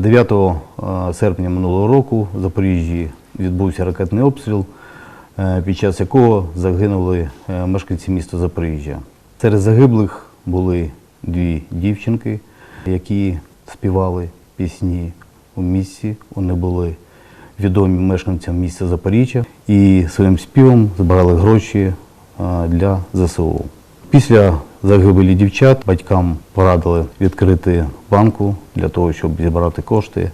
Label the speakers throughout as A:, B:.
A: 9 е, серпня минулого року в Запоріжжі відбувся ракетний обстріл, е, під час якого загинули е, мешканці міста Запоріжжя. Серед загиблих були дві дівчинки, які співали пісні у місті. Вони були відомі мешканцям міста Запоріжжя і своїм співом збирали гроші для ЗСУ. Після загибелі дівчат батькам порадили відкрити банку для того, щоб зібрати кошти.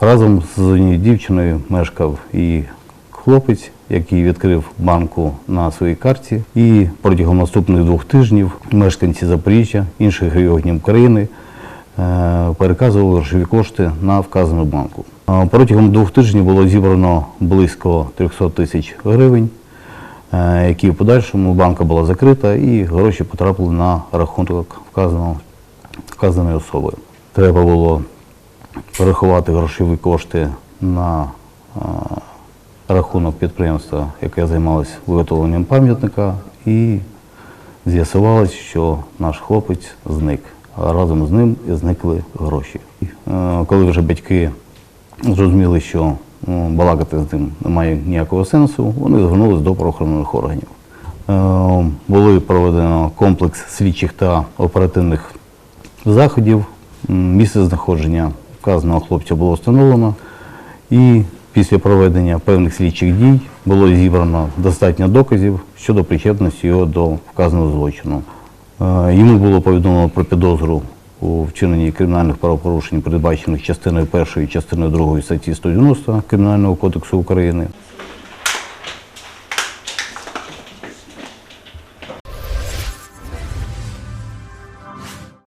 A: Разом з однією дівчиною мешкав і хлопець, який відкрив банку на своїй карті. І протягом наступних двох тижнів мешканці Запоріжжя, інших регіонів України е, переказували грошові кошти на вказану банку. Е, Протягом двох тижнів було зібрано близько 300 тисяч гривень, які в подальшому банка була закрита і гроші потрапили на рахунок вказаної особи. Треба було перерахувати грошові кошти на е, рахунок підприємства, яке займалося виготовленням пам'ятника, і з'ясувалось, що наш хлопець зник. Разом з ним зникли гроші. Е, Коли вже батьки зрозуміли, що балакати з ним немає ніякого сенсу, вони звернулися до правоохоронних органів. Е, Були проведено комплекс слідчих та оперативних заходів. Місце знаходження вказаного хлопця було встановлено. І після проведення певних слідчих дій було зібрано достатньо доказів щодо причетності його до вказаного злочину. Е, Йому було повідомлено про підозру у вчиненні кримінальних правопорушень, передбачених частиною 1 і частиною другої статті 190 Кримінального кодексу України.